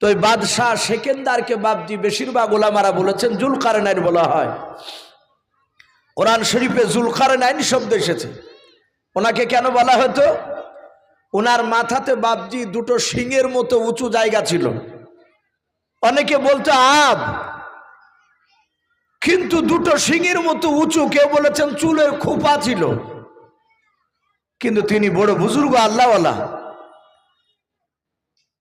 তো ওই বাদশাহ সেকেন্দারকে বাবজি বেশিরভাগ ওলামারা বলেছেন, জুলকারনাইন বলা হয়। কোরআন শরীফে জুলকারনাইন শব্দ এসেছে। ওনাকে কেন বলা হতো? ওনার মাথাতে বাবজি দুটো শিঙের মতো উঁচু জায়গা ছিল। অনেকে বলতো, আব। কিন্তু দুটো শিঙের মতো উঁচু, কেউ বলেছেন, চুলের খোপা ছিল। কিন্তু তিনি বড় বুজুর্গ, আল্লাহওয়ালা।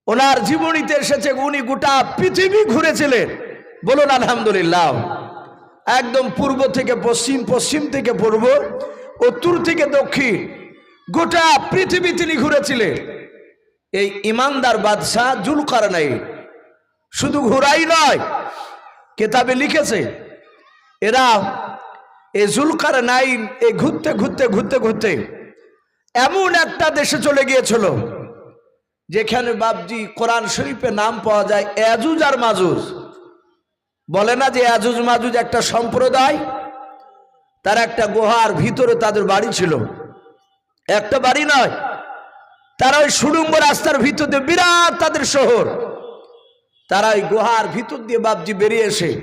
ওনার জীবনীতে এসেছে উনি গোটা পৃথিবী ঘুরেছিলেন। বলুন, আলহামদুলিল্লাহ। একদম পূর্ব থেকে পশ্চিম পশ্চিম থেকে পূর্ব, উত্তর থেকে দক্ষিণ, গোটা পৃথিবী তিনি ঘুরেছিলেন। এই ইমানদার বাদশাহ জুলকার নাই শুধু ঘোরাই নয়, কেতাবে লিখেছে, এরা এই জুলকার নাইন এই ঘুরতে ঘুরতে ঘুরতে ঘুরতে এমন একটা দেশে চলে গিয়েছিল। যেখানে বাবজি কোরআন শরীফে নাম পাওয়া যায় এজুজ আর মাজুজ। বলে না যে এজুজ মাজুজ একটা সম্প্রদায়? তার একটা গুহার ভিতরে তাদের বাড়ি ছিল। একটা বাড়ি নয়। তারা ওই সুড়ুম্ব রাস্তার ভিতর দিয়ে বিরাট তাদের শহর। তারা ওই গুহার ভিতর দিয়ে বাবজি বেরিয়ে এসে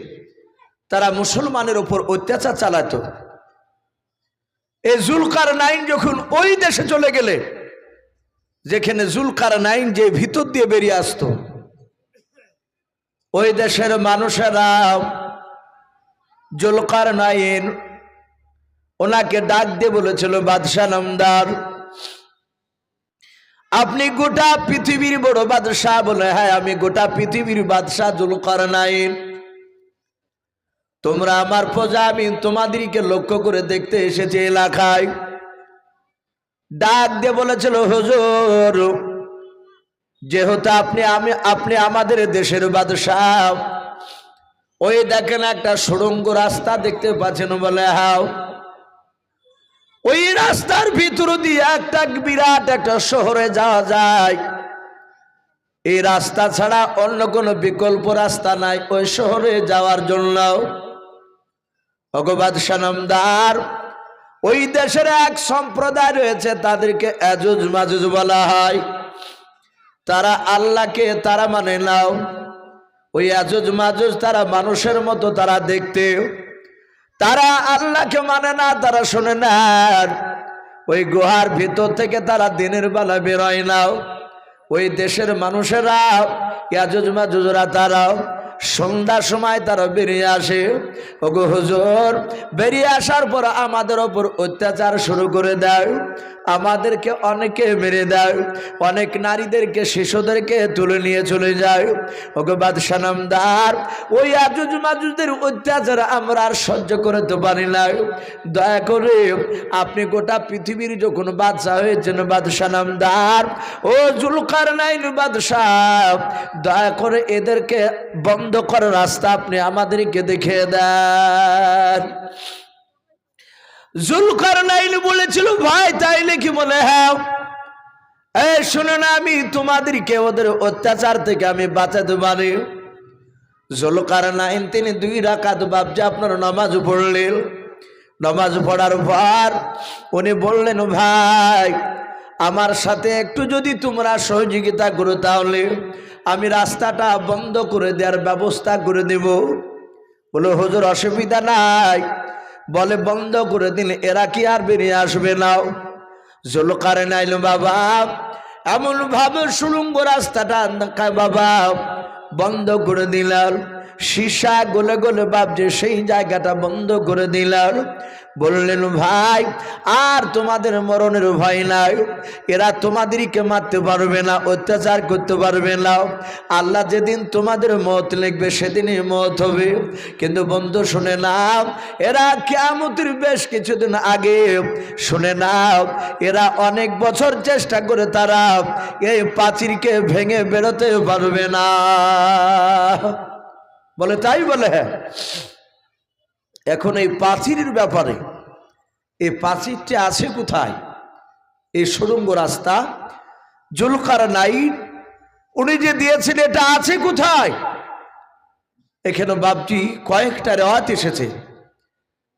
তারা মুসলমানের ওপর অত্যাচার চালাতো। এই জুলকার নাইন যখন ওই দেশে চলে গেলে যেখানে জুলকার নাইন যে ভিতর দিয়ে বেরিয়ে আসতো, ওই দেশের মানুষেরা জুলকার নাইন ওনাকে ডাক দিয়ে বলেছিল, বাদশাহ নামদার, আপনি গোটা পৃথিবীর বড় বাদশাহ বলে হ্যাঁ আমি গোটা পৃথিবীর বাদশাহ জুলকার নাইন। তোমরা আমার প্রজা, আমি তোমাদেরকে লক্ষ্য করে দেখতে এসেছি এলাকায়। ডাক দিয়ে বলেছিল, হুজুর, যেহেতু আপনি আমি, আপনি আমাদের দেশের বাদশাহ, ওই দেখেন একটা সুড়ঙ্গ রাস্তা দেখতে পাচ্ছেন বলে, হাও। ওই রাস্তার ভিতর দিয়ে একটা বিরাট একটা শহরে যাওয়া যায়। এই রাস্তা ছাড়া অন্য কোনো বিকল্প রাস্তা নাই ওই শহরে যাওয়ার জন্য। ভগবাদ সানমদার ওই দেশের এক সম্প্রদায় রয়েছে, তাদেরকে এজুজ মাজুজ বলা হয়। তারা আল্লাহকে তারা মানে নাও। ওই আজুজ মাজুজ তারা মানুষের মতো তারা দেখতে। তারা আল্লাহকে মানে না, তারা শোনে না। ওই গুহার ভিতর থেকে তারা দিনের বেলা বেরোয় নাও ওই দেশের মানুষেরা ইয়াজুজ মাজুজরা তারাও সন্ধ্যার সময় তারা বেরিয়ে আসে। ওগো হুজুর, বেরিয়ে আসার পর আমাদের ওপর অত্যাচার শুরু করে দেয়। আমাদেরকে অনেকে মেরে দেয়। অনেক নারীদেরকে, শিশুদেরকে তুলে নিয়ে চলে যায়। ওগো বাদশানামদার ওই আজুজ মাজুজদের অত্যাচার আমরা আর সহ্য করতে পারি না। দয়া করে আপনি গোটা পৃথিবীর যখন বাদশাহ হয়েছেন বাদশানামদার ও জুলকার নাইন বাদশাহ, দয়া করে এদেরকে বন্ধ করার রাস্তা আপনি আমাদেরকে দেখিয়ে দেন। জুলকার নাইন বলেছিল, ভাই, তাইলে কি বলে হ্যাঁ? এই শোনো না, আমি তোমাদেরকে ওদের অত্যাচার থেকে আমি বাঁচাতে পারি। জুলকার নাইন তিনি দুই রাকাত বাবজা আপনার নামাজ পড়লেন? নামাজ পড়ার পর উনি বললেন, ভাই, আমার সাথে একটু যদি তোমরা সহযোগিতা করো তাহলে আমি রাস্তাটা বন্ধ করে দেওয়ার ব্যবস্থা করে দেব। বলে, হজুর, অসুবিধা নাই। বলে, বন্ধ করে দিন, এরা কি আর বেরিয়ে আসবে না জলকারে নাইল, বাবা এমন ভাবে সুলুঙ্গ রাস্তাটা বাবা, বন্ধ করে দিলাম। সীসা গোলে গলে ভাবছে সেই জায়গাটা বন্ধ করে দিলাম। বললেন, ভাই, আর তোমাদের মরণের ভয় নাই। এরা তোমাদেরকে মারতে পারবে না, অত্যাচার করতে পারবে না। আল্লাহ যেদিন তোমাদের মত লিখবে, সেদিনই মত হবে। কিন্তু বন্ধু, শুনে নাও, এরা কেমতির বেশ কিছুদিন আগে, শুনে নাও, এরা অনেক বছর চেষ্টা করে তারা এই প্রাচীরকে ভেঙে বেরোতে পারবে না। বলে, তাই বলে? হ্যাঁ এখন এই প্রাচীরের ব্যাপারে এই প্রাচীরটা আছে কোথায়? এই সুরঙ্গ রাস্তা, জুলকার নাইট উনি যে দিয়েছেন, এটা আছে কোথায়? এখানে বাপটি কয়েকটা রেওয়াত এসেছে।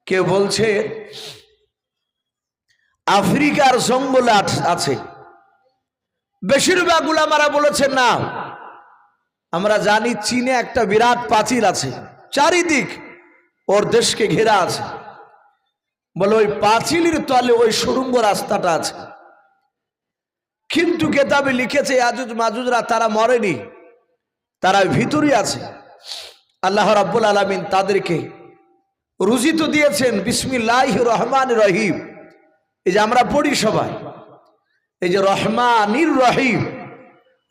কেউ বলছে, আফ্রিকার জঙ্গলে আছে। বেশিরভাগ গুলামারা বলেছেন, না। আমরা জানি চীনে একটা বিরাট পাঁচিল আছে, চারিদিক ওর দেশকে ঘেরা আছে। বলে ওই পাঁচিলের তলে ওই সুরঙ্গ রাস্তাটা আছে। কিন্তু কেতাবে লিখেছে আজুজ মাজুজরা তারা মরেনি, তারা ভিতরে আছে। আল্লাহ রাব্বুল আলমিন তাদেরকে রুজি তো দিয়েছেন বিসমিল্লাহ রহমান রহিম। এই যে আমরা পড়ি সবাই, এই যে রহমানির রহিম।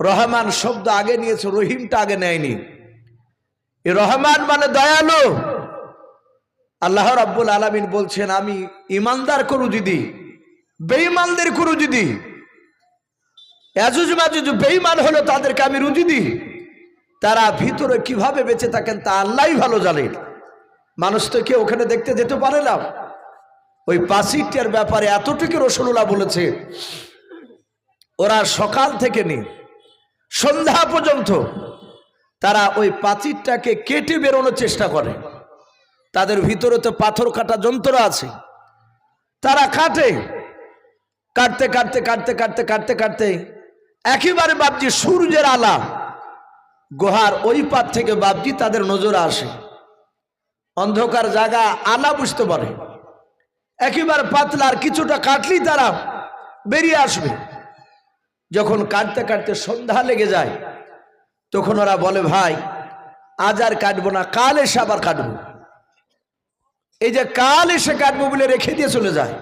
রহমান শব্দ আগে নিয়েছে, রহিমটা আগে নেয়নি। এই রহমান মানে দয়ালু। আল্লাহ রাব্বুল আলমিন বলছেন, আমি ইমানদার করু দিদি বেঈমানদের করু দিদি এজুজ মাজুজ বেঈমান হলো তাদেরকে আমি রুজি দিই, তারা ভিতরে কীভাবে বেঁচে থাকেন তা আল্লাহই ভালো জানেন মানুষ তো কেউ ওখানে দেখতে যেতে পারে না। ওই পাসিটার ব্যাপারে এতটুকু রসুল্লাহ বলেছে, ওরা সকাল থেকে নি সন্ধ্যা পর্যন্ত তারা ওই পাচিরটাকে কেটে বেরোনোর চেষ্টা করে। তাদের ভিতরে তো পাথর কাটা যন্ত্র আছে। তারা কাটে। কাটতে কাটতে কাটতে কাটতে কাটতে কাটতে একেবারে বাপজি সূর্যের আলা। গুহার ওই পার থেকে বাপজি তাদের নজরে আসে। অন্ধকার জায়গা আলা বুঝতে পারে। একেবারে পাতলা আর কিছুটা কাটলেই তারা বেরিয়ে আসবে। যখন কাটতে কাটতে সন্ধ্যা লেগে যায়, তখন ওরা বলে, ভাই, আজ আর কাটবো না, কাল এসে আবার কাটবো এই যে কাল এসে কাটবো বলে রেখে দিয়ে চলে যায়।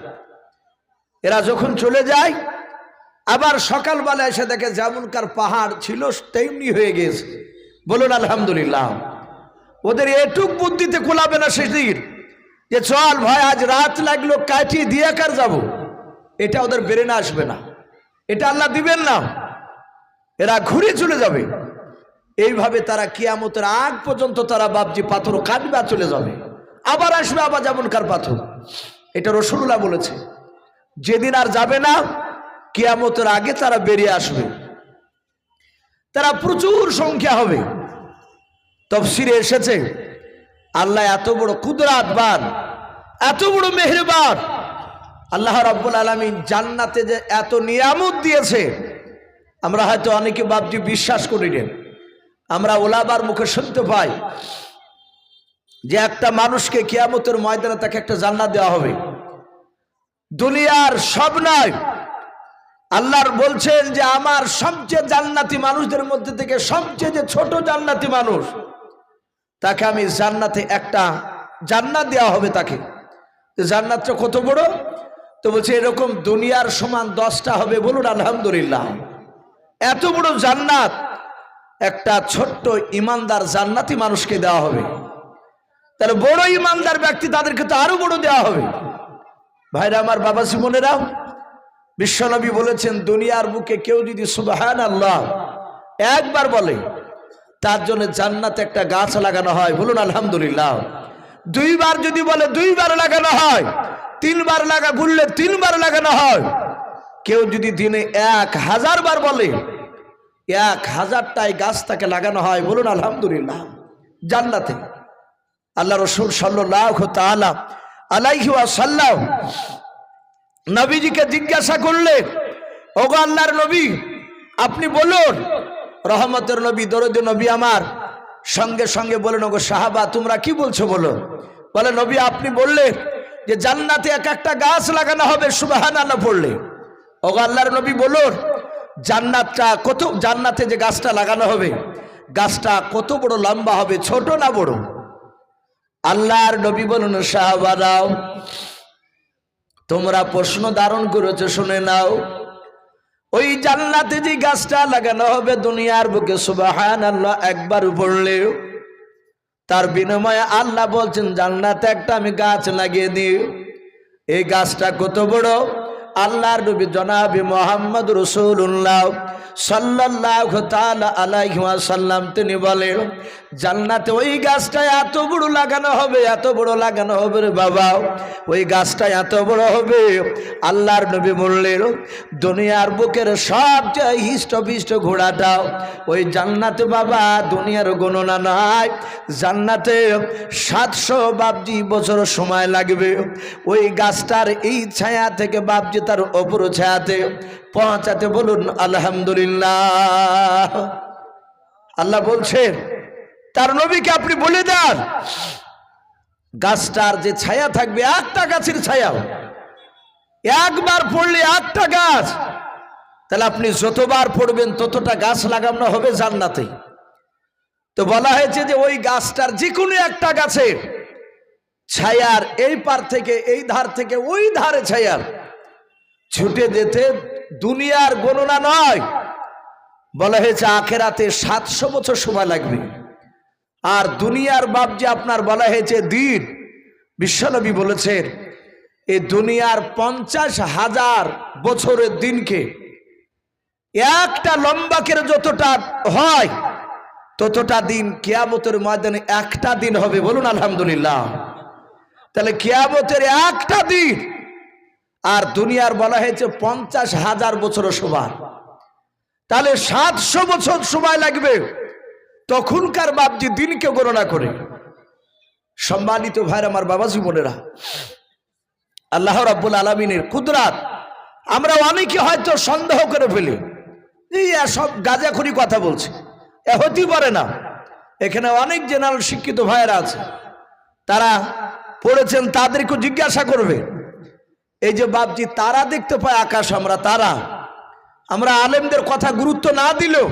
এরা যখন চলে যায়, আবার সকালবেলা এসে দেখে যেমনকার পাহাড় ছিল তেমনি হয়ে গেছে বলুন, আলহামদুলিল্লাহ, ওদের এটুক বুদ্ধিতে কোলাবে না সেদিন যে চল ভাই, আজ রাত লাগল, কাটিয়ে দিয়ে কার যাব? এটা ওদের বেরেনে আসবে না। এটা আল্লাহ দিবেন না। এরা ঘুরে চলে যাবে। এইভাবে তারা কিয়ামতের আগ পর্যন্ত তারা বাপজি পাথর কাটবে চলে যাবে। আবার আসবে, আবার যেমনকার পাথর। এটা রসুল্লাহ বলেছে। যেদিন আর যাবে না, কিয়ামতের আগে তারা বেরিয়ে আসবে। তারা প্রচুর সংখ্যা হবে। তফসিরে এসেছে, আল্লাহ এত বড় কুদরাতবান এত বড় মেহরবান। আল্লাহ রাব্বুল আলমিন জান্নাতে যে এত নিয়ামত দিয়েছে, আমরা হয়তো অনেকে বাপজি বিশ্বাস করি নেন আমরা ওলাবার মুখে শুনতে পাই যে একটা মানুষকে কিয়ামতের ময়দানে তাকে একটা জান্নাত দেওয়া হবে। দুনিয়ার সব নয় আল্লাহর বলছেন যে আমার সবচেয়ে জান্নাতি মানুষদের মধ্যে থেকে সবচেয়ে যে ছোট জান্নাতি মানুষ, তাকে আমি জান্নাতে একটা জান্নাত দেওয়া হবে তাকে। জান্নাতটা কত বড়? তো বলছে, এরকম দুনিয়ার সমান দশটা হবে বলুন, আলহামদুলিল্লাহ। এত বড় জান্নাত, একটা ছোট্ট ইমানদার জান্নাতি মানুষকে দেওয়া হবে। তাহলে বড় ইমানদার ব্যক্তি তাদেরকে তো আরও বড় দেওয়া হবে। ভাইরা, আমার বাবা সিমনেরা বিশ্বনবী বলেছেন, দুনিয়ার বুকে কেউ যদি সুবাহান আল্লাহ একবার বলে, তার জন্য জান্নাতে একটা গাছ লাগানো হয়। বলুন, আলহামদুলিল্লাহ। দুইবার যদি বলে, দুইবার লাগানো হয় তিনবার লাগা বললে তিনবার লাগানো হয়। কেউ যদি দিনে এক হাজার বার বলে, এক হাজারটাই গাছ তাকে লাগানো হয়, বলুন আলহামদুলিল্লাহ, জান্নাতে। আল্লাহ রসুল সাল্লাহ তালা আলাইহি সাল্লাহ নবীজিকে জিজ্ঞাসা করলে, ওগো আল্লাহর নবী, আপনি বলুন, রহমতের নবী, দরদ নবী আমার, সঙ্গে সঙ্গে বলেন, ওগো সাহাবা, তোমরা কি বলছো বলো বলে, নবী, আপনি বললে যে জান্নাতে এক একটা গাছ লাগানো হবে সুবাহান আল্লাহ পড়লে। ওগো আল্লাহর নবী বলুন, জান্নাতটা কত, জান্নাতে যে গাছটা লাগানো হবে, গাছটা কত বড় লম্বা হবে, ছোট না বড়? আল্লাহর নবী বলুন সাহাবারাও তোমরা প্রশ্ন ধারণ করেছ, শুনে নাও। ওই জান্নাতে যে গাছটা লাগানো হবে, দুনিয়ার বুকে সুবাহান আল্লাহ একবার পড়লেও তার বিনিময়ে আল্লাহ বলছেন জান্নাতে একটা আমি গাছ লাগিয়ে দিই। এই গাছটা কত বড়? আল্লাহর নবী জনাবি মোহাম্মদ রসুল্লাহ সাল্লাহ আলাইসাল্লাম তিনি বলেন, জান্নাতে ওই গাছটা এত বড় লাগানো হবে, এত বড় লাগানো হবে রে বাবা। ওই গাছটা এত বড় হবে। আল্লাহর নবী বললেন, দুনিয়ার বুকের সবচেয়ে হিষ্টপিষ্ট ঘোড়াটাও ওই জান্নাতে বাবা, দুনিয়ার গণনা নাই। জান্নাতে সাতশো বাবজি বছর সময় লাগবে। ওই গাছটার এই ছায়া থেকে বাবজি তার অপর ছায়াতে পৌঁছাতে বলুন, আলহামদুলিল্লাহ। আল্লাহ বলছেন, তার নবীকে আপনি বলে দেন, গাছটার যে ছায়া থাকবে, একটা গাছের ছায়া একবার পড়লে একটা গাছ। তাহলে আপনি যতবার পড়বেন, ততটা গাছ লাগানো হবে জান্নাতে। তো বলা হয়েছে যে, ওই গাছটার যে কোনো একটা গাছের ছায়ার এই পার থেকে, এই ধার থেকে, ওই ধারে ছায়ার ছুটে যেতে দুনিয়ার গণনা নয়। বলা হয়েছে আখেরাতে সাতশো বছর সময় লাগবে। আর দুনিয়ার বাপ যে আপনার বলা হয়েছে দিন, বিশ্বনবী বলেছেন এই দুনিয়ার পঞ্চাশ হাজার বছরের দিনকে একটা লম্বাকের যতটা হয়, ততটা দিন কেয়ামতের ময়দানে একটা দিন হবে বলুন আলহামদুলিল্লাহ। তাহলে কেয়ামতের একটা দিন আর দুনিয়ার বলা হয়েছে পঞ্চাশ হাজার বছর সময়। তাহলে সাতশো বছর সময় লাগবে তখনকার বাপজি দিনকে গণনা করে। সম্মানিত ভাইর আমার বাবাজি বোনেরা, আল্লাহ রাব্বুল আলমিনের কুদরাত, আমরা অনেকে হয়তো সন্দেহ করে ফেলি, এই সব গাজাখুরি কথা বলছে। এ হতেই পারে না। এখানে অনেক জেনারেল শিক্ষিত ভাইয়েরা আছে। তারা পড়েছেন তাদেরকে জিজ্ঞাসা করবে। এই যে বাপজি, তারা দেখতে পায় আকাশ, আমরা তারা। আমরা আলেমদের কথা গুরুত্ব না দিলেও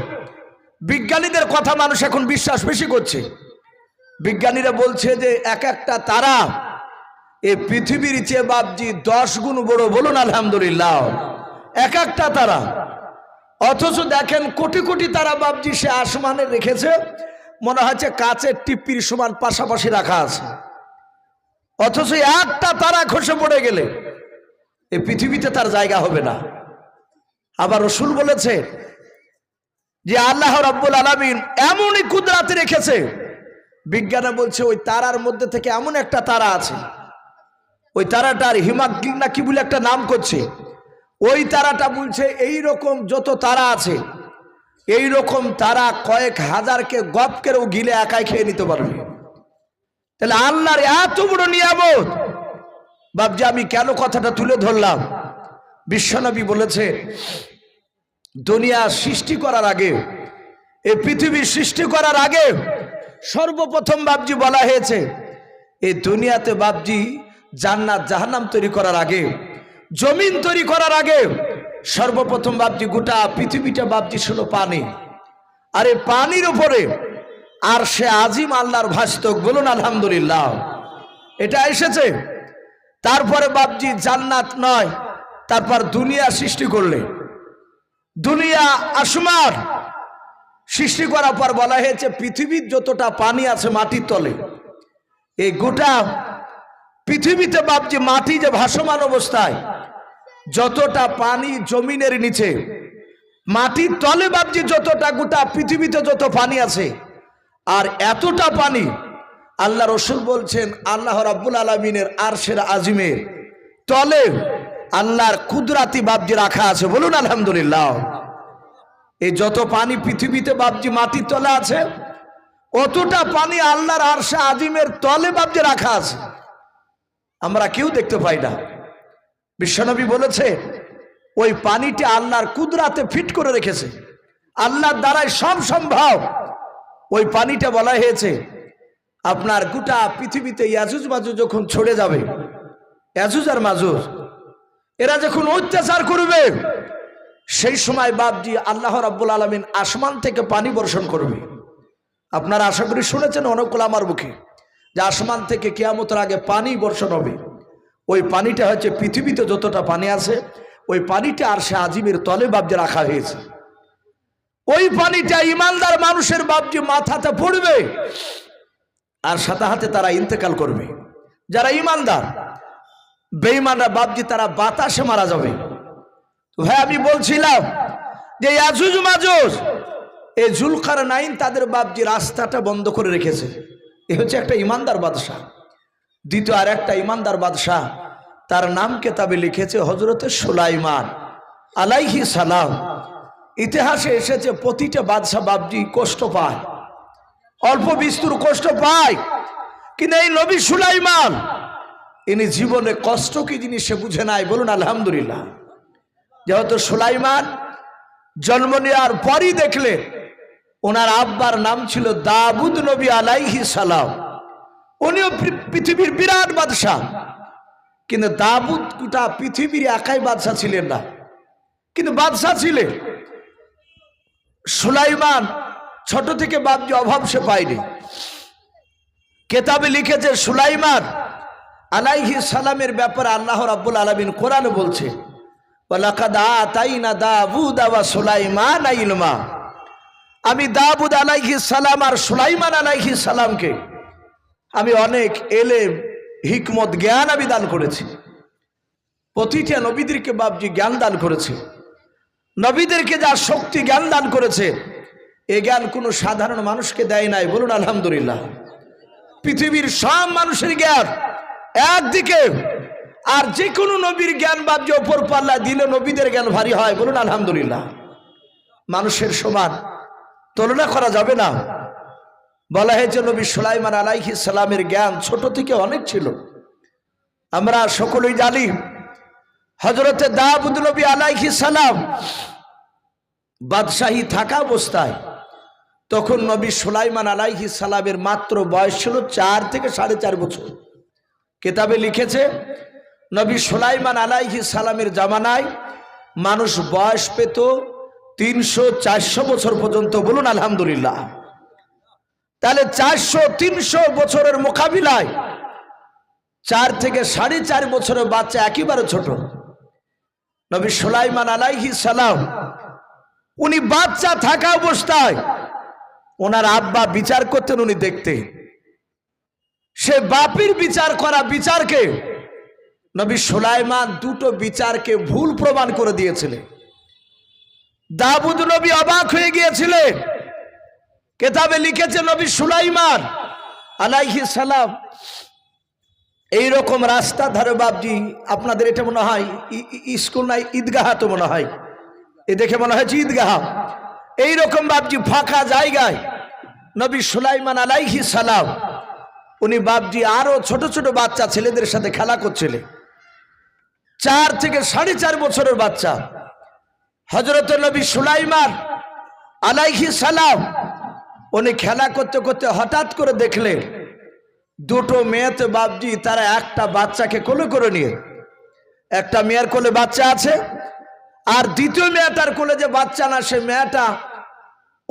বিজ্ঞানীদের কথা মানুষ এখন বিশ্বাস বেশি করছে। বিজ্ঞানীরা বলছে যে এক একটা তারা এ পৃথিবীর চেয়ে বাপজি দশ গুণ বড় বলুন আলহামদুলিল্লাহ। এক একটা তারা। অথচ দেখেন কোটি কোটি তারা বাপজি সে আসমানে রেখেছে, মনে হচ্ছে কাচের টিপ্পির সমান পাশাপাশি রাখা আছে। অথচ একটা তারা খসে পড়ে গেলে এই পৃথিবীতে তার জায়গা হবে না। আবার রসুল বলেছে যে আল্লাহ রব্বুল আলমিন এমনই কুদরাতে রেখেছে। বিজ্ঞানে বলছে, ওই তারার মধ্যে থেকে এমন একটা তারা আছে। ওই তারাটার হিমাগ্রিক না কি বলে একটা নাম করছে? ওই তারাটা বলছে এই রকম যত তারা আছে এই রকম তারা কয়েক হাজারকে গপকেও গিলে একাই খেয়ে নিতে পারবে। তাহলে আল্লাহর এত বড় নিয়ামত বাবজি আমি কেন কথাটা তুলে ধরলাম? বিশ্বনবী বলেছে, দুনিয়া সৃষ্টি করার আগে এই পৃথিবী সৃষ্টি করার আগে সর্বপ্রথম বাবজি বলা হয়েছে এই দুনিয়াতে বাবজি জান্নাত, জাহান্নাম তৈরি করার আগে, জমিন তৈরি করার আগে সর্বপ্রথম বাবজি গোটা পৃথিবীটা বাবজি ছিল পানি। আর এই পানির উপরে আর সে আজিম আল্লাহর ভাস্তক বলুন আলহামদুলিল্লাহ। এটা এসেছে তারপরে বাবজি জান্নাত নয়, তারপর দুনিয়া সৃষ্টি করলে। দুনিয়া আসমান সৃষ্টি করার পর বলা হয়েছে, পৃথিবীর যতটা পানি আছে মাটির তলে, এই গোটা পৃথিবীতে বাপজি মাটি যে ভাসমান অবস্থায়, যতটা পানি জমিনের নিচে, মাটির তলে বাপজি যতটা গোটা পৃথিবীতে যত পানি আছে, আর এতটা পানি আল্লাহ রসুল বলছেন, আল্লাহ রাব্বুল আলমিনের আরশের আজিমের তলে আল্লাহর কুদরাতি বাবজি রাখা আছে। বলুন, আলহামদুলিল্লাহ। এই যত পানি পৃথিবীতে বাবজি মাটির তলে আছে, অতটা পানি আল্লাহর আরশে আজিমের তলে বাবজি রাখা আছে। আমরা কেউ দেখতে পাই না। বিশ্বনবী বলেছে, ওই পানিটি আল্লাহর কুদরাতে ফিট করে রেখেছে। আল্লাহর দ্বারাই সব সম্ভব। ওই পানিটা বলা হয়েছে আপনার গোটা পৃথিবীতে ইয়াজুজ মাজুজ যখন ছড়ে যাবে, ইয়াজুজ আর মাজুজ, এরা যখন অত্যাচার করবে, সেই সময় বাপজি আল্লাহ রাব্বুল আলমিন আসমান থেকে পানি বর্ষণ করবে। আপনারা আশা করি শুনেছেন অনেকগুলো আমার মুখে যে আসমান থেকে কেয়ামতের আগে পানি বর্ষণ হবে। ওই পানিটা হচ্ছে পৃথিবীতে যতটা পানি আছে, ওই পানিটা আর সে আজিমের তলে বাবজি রাখা হয়েছে। ওই পানিটা ইমানদার মানুষের বাবজি মাথাতে পড়বে। আর সাথে হাতে তারা ইন্তেকাল করবে। যারা ইমানদার বেইমানরা বাবজি তারা বাতাসে মারা যাবে। ভাই, আমি বলছিলাম যে ইয়াজুজ মাজুজ, এই জুলকার নাইন তাদের বাবজি রাস্তাটা বন্ধ করে রেখেছে। এ হচ্ছে একটা ইমানদার বাদশাহ দ্বিতীয় আর একটা ইমানদার বাদশাহ তার নাম কেতাবে লিখেছে হজরত সুলাইমান আলাইহি সালাম। ইতিহাসে এসেছে প্রতিটা বাদশাহ বাবজি কষ্ট পায়। অল্প বিস্তুর কষ্ট পায়। কিন্তু এই নবী সুলাইমান, ইনি জীবনে কষ্ট কি জিনিস সে বুঝে নাই, বলুন আলহামদুলিল্লাহ। যেহেতু সুলাইমান জন্ম নেওয়ার পরই দেখলেন, ওনার আব্বার নাম ছিল দাবুদ নবী আলাইহি সালাম। উনিও পৃথিবীর বিরাট বাদশাহ। কিন্তু দাবুদ গোটা পৃথিবীর একাই বাদশাহ ছিলেন না। কিন্তু বাদশাহ ছিলেন। সুলাইমান ছোট থেকে বাবজি অভাব সে পায়নি। কেতাবে লিখেছে, সুলাইমান আলাইহি সালামের ব্যাপারে আল্লাহ রাব্বুল আলামিন কোরআনে বলছে আমি দাউদ আলাইহি সালাম আর সুলাইমান আলাইহি সালামকে আমি অনেক এলেম, হিকমত, জ্ঞান আমি দান করেছি। প্রতিটা নবীদেরকে বাবজি জ্ঞান দান করেছে। নবীদেরকে যা শক্তি জ্ঞান দান করেছে এ জ্ঞান কোনো সাধারণ মানুষকে দেয় নাই। বলুন, আলহামদুলিল্লাহ। পৃথিবীর সব মানুষের জ্ঞান একদিকে, আর যে কোনো নবীর জ্ঞান বাবজি ওপর পাল্লা দিলে নবীদের জ্ঞান ভারী হয়। বলুন, আলহামদুলিল্লাহ। মানুষের সমান তুলনা করা যাবে না। বলা হয়েছে, নবী সুলাইমান আলাইহি সালামের জ্ঞান ছোট থেকে অনেক ছিল। আমরা সকলেই জানি হজরতে দাবুদ নবী আলাইহি সালাম বাদশাহী থাকা অবস্থায় তখন নবী সুলাইমান আলাইহি সালামের মাত্র বয়স ছিল চার থেকে সাড়ে চার বছর। কেতাবে লিখেছে, নবী সুলাইমান আলাইহি সালামের জামানায় মানুষ বয়স পেত তিনশো চারশো বছর পর্যন্ত। বলুন, আলহামদুলিল্লাহ। তাহলে চারশো তিনশো বছরের মোকাবিলায় চার থেকে সাড়ে চার বছরের বাচ্চা একেবারে ছোট। নবী সুলাইমান আলাইহি সালাম, উনি বাচ্চা থাকা অবস্থায় ওনার আব্বা বিচার করতেন উনি দেখতে। সে বাপির বিচার করা বিচারকে নবী সুলাইমান দুটো বিচারকে ভুল প্রমাণ করে দিয়েছিলেন দাবুদ নবী অবাক হয়ে গিয়েছিলেন কেতাবে লিখেছে নবী সুলাইমান আলাইহি সালাম এই রকম রাস্তা ধারে বাবজি আপনাদের এটা মনে হয় স্কুল নাই, ঈদগাহা তো মনে হয়। এ দেখে মনে হয়েছে ঈদগাহা। এইরকম বাবজি ফাঁকা জায়গায় নবী সুলাইমান আলাইহি সালাম, উনি বাবজি আরও ছোট ছোট বাচ্চা ছেলেদের সাথে খেলা করছিলেন চার থেকে সাড়ে চার বছরের বাচ্চা। হজরত নবী সুলাইমান আলাইহি সালাম, উনি খেলা করতে করতে হঠাৎ করে দেখলেন, দুটো মেয়েতে বাবজি তারা একটা বাচ্চাকে কোলে করে নিয়ে, একটা মেয়ের কোলে বাচ্চা আছে, আর দ্বিতীয় মেয়েটার কোলে যে বাচ্চা না, সে মেয়েটা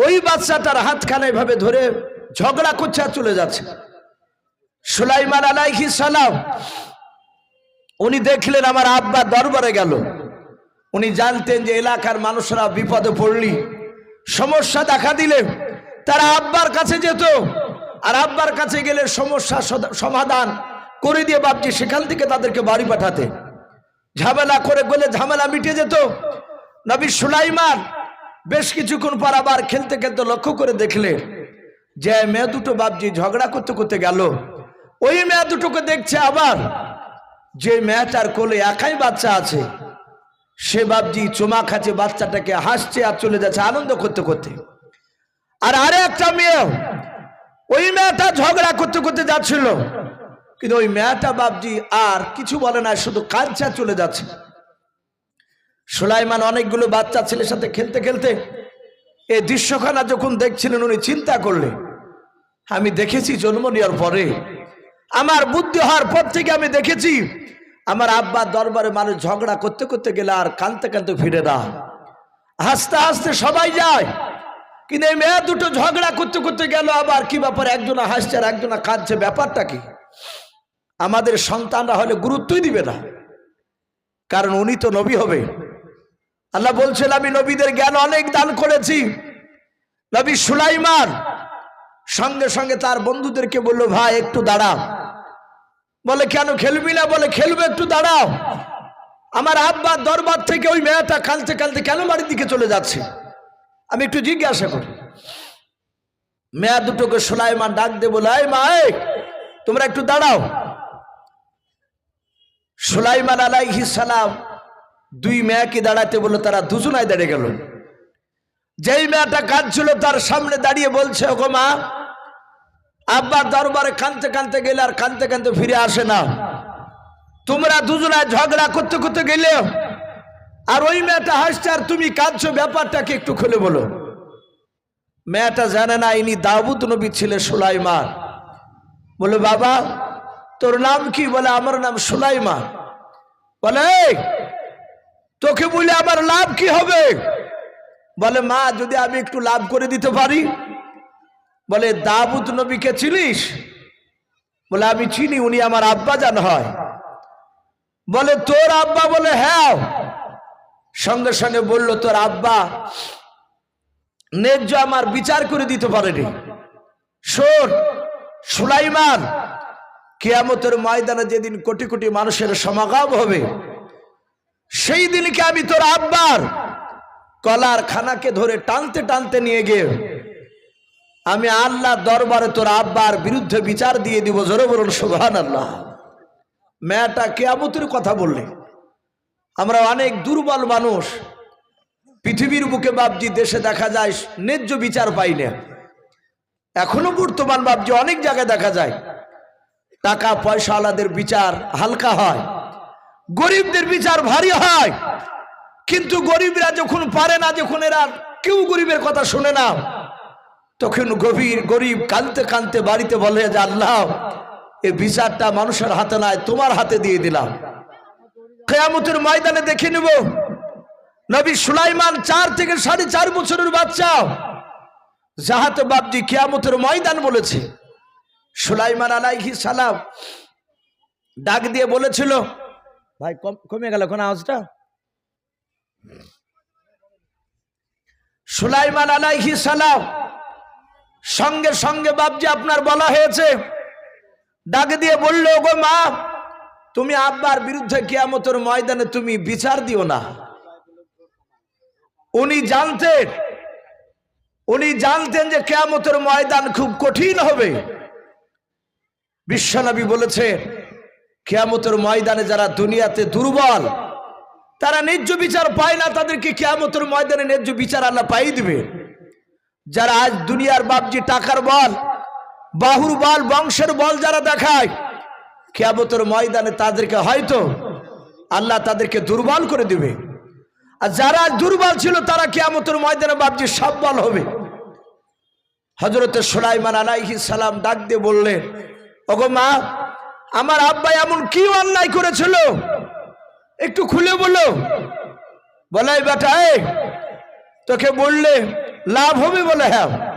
ওই বাচ্চাটার হাতখানা এভাবে ধরে ঝগড়া করছে আর চলে যাচ্ছে। সুলাইমান আলাইহি সালাম, উনি দেখলেন আমার আব্বা দরবারে গেল। উনি জানতেন যে এলাকার মানুষরা বিপদে পড়লি। সমস্যা দেখা দিলে তারা আব্বার কাছে যেত আর আব্বার কাছে গেলে সমস্যা সমাধান করে দিয়ে বাপজি সেখান থেকে তাদেরকে বাড়ি পাঠাতে। ঝামেলা করে গেলে ঝামেলা মিটে যেত। নবী সুলাইমান বেশ কিছুক্ষণ পর আবার খেলতে খেলতে লক্ষ্য করে দেখলে যে মেয়ে দুটো বাপজি ঝগড়া করতে করতে গেল। ওই মেয়ে দুটোকে দেখছে আবার যে মেয়েটার কোলে একাই বাচ্চা আছে। সে বাপজি চোমা খাচ্ছে, বাচ্চাটাকে হাসছে আর চলে যাচ্ছে আনন্দ করতে করতে। আর আরে একটা মেয়ে ওই মেয়েটা ঝগড়া করতে করতে যাচ্ছিল। কিন্তু ওই মেয়েটা বাপজি আর কিছু বলে না, শুধু কাঁদছে চলে যাচ্ছে। সুলাইমান অনেকগুলো বাচ্চা ছেলের সাথে খেলতে খেলতে এই দৃশ্যখানা যখন দেখছিলেন, উনি চিন্তা করলেন, আমি দেখেছি জন্ম নেওয়ার পরে, আমার বুদ্ধি হওয়ার পর থেকে আমি দেখেছি, আমার আব্বার দরবারে মানুষ ঝগড়া করতে করতে গেলে আর কানতে কানতে ফিরে না। হাসতে হাসতে সবাই যায়, কিন্তু এই মেয়ে দুটো ঝগড়া করতে করতে গেল, আবার কি ব্যাপার একজনা হাসছে আর একজনা কাঁদছে, ব্যাপারটা কি? আমাদের সন্তানরা হলে গুরুত্বই দিবে না, কারণ উনি তো নবী হবে। আল্লাহ বলছেন, আমি নবীদের জ্ঞান অনেক দান করেছি। নবী সুলাইমান সঙ্গে সঙ্গে তার বন্ধুদেরকে বলল, ভাই, একটু দাঁড়াও। বলে, কেন খেলবি না? বলে, খেলবে, একটু দাঁড়াও। আমার আব্বা দরবার থেকে ওই মেয়েটা কালতে কালতে কেন বাড়ির দিকে চলে যাচ্ছে? আমি একটু জিজ্ঞাসা করি। মেয়া দুটোকে সুলাইমান ডাক দে বলে মা তোমরা একটু দাঁড়াও। সুলাইমান আলাইহি সালাম দুই মেয়েকে দাঁড়াতে বলল? তারা দুজনায় দাঁড়িয়ে গেল। যেই মেয়েটা কাঁদছিল তার সামনে দাঁড়িয়ে বলছে ওগো মা আব্বার দরবারে কানতে কানতে গেলে আর কানতে কানতে ফিরে আসে না। তোমরা দুজনায় ঝগড়া করতে করতে গেলে আর ওই মেয়েটা হাসছে আর তুমি কাঁদছো ব্যাপারটাকে একটু খুলে বলো। মেয়েটা জানে না ইনি দাউদ নবী ছিলেন সুলাইমান। বলে বাবা তোর নাম কি? বলে আমার নাম সুলাইমান। বলে "এই, তোকে বলে আমার লাভ কি হবে? বলে, মা, যদি আমি একটু লাভ করে দিতে পারি? বলে, দাবুদ নবীকে চিনিস? বলে, আমি চিনি, উনি আমার আব্বা জান হয়। বলে, তোর আব্বা? বলে হ্যাঁ। সঙ্গে সঙ্গে বলল, তোর আব্বা ন্যায্য আমার বিচার করে দিতে পারেনি। শোন, সুলাইমান, কেয়ামতের ময়দানে যেদিন কোটি কোটি মানুষের সমাগম হবে সেই দিনকে আমি তোর আব্বার কলার খানাকে ধরে টানতে টানতে নিয়ে গিয়ে আমি আল্লাহ দরবারে তোর আব্বার বিরুদ্ধে বিচার দিয়ে দিব? জোরে বলুন সুবহান আল্লাহ মেয়েটা কেয়ামতের কথা বললে। আমরা অনেক দুর্বল মানুষ। পৃথিবীর বুকে বাবজি দেশে দেখা যায়, ন্যায্য বিচার পাই না। এখনও বর্তমান বাবজি অনেক জায়গায় দেখা যায়। টাকা পয়সাওয়ালাদের বিচার হালকা হয়। গরিবদের বিচার ভারী হয়। কিন্তু গরিবরা যখন পারে না, যখন এরা কেউ গরিবের কথা শুনে না, তখন গভীর গরিব কানতে কানতে বাড়িতে বলে যে, আল্লাহ এ বিচারটা মানুষের হাতে নয় তোমার হাতে দিয়ে দিলাম। কেয়ামতের ময়দানে দেখে নেব, নবী সুলাইমান চার থেকে সাড়ে চার বছরের বাচ্চা। যাহাতে বাপজি কেয়ামতের ময়দান বলেছে। সুলাইমান আলাইহি সালাম ডাক দিয়ে বলেছিল ভাই, কম- গেল কোন আওয়াজটা? সুলাইমান আলাইহি সালাম, সঙ্গে সঙ্গে বাপজি আপনার বলা হয়েছে, ডাক দিয়ে বলল গো মা, তুমি আব্বার বিরুদ্ধে কিয়ামতের ময়দানে তুমি বিচার দিও না। উনি জানতেন উনি জানতেন যে কেয়ামতের ময়দান খুব কঠিন হবে। বিশ্বনবী বলেছে কেয়ামতের ময়দানে যারা দুনিয়াতে দুর্বল, তারা ন্যায্য বিচার পায় না, তাদেরকে কেয়ামতের ময়দানে ন্যায্য বিচার আল্লাহ পাই দিবে। যারা আজ দুনিয়ার বাপজি টাকার বল, বাহুর বল, বংশের বল যারা দেখায়, কেয়ামতের ময়দানে তাদেরকে হয়তো আল্লাহ তাদেরকে দুর্বল করে দিবে। আর যারা দুর্বল ছিল, তারা কেয়ামতের ময়দানে বাপজি বল হবে। হজরতে সুলাইমান আলাইহি সালাম ডাক দিয়ে বললেন, ওগো মা আমার আব্বা এমন কি অন্যায় করেছিল? একটু খুলে বলো। বলাই বেটায়, তোকে বললে লাভ হবে বলে হ্যাঁ।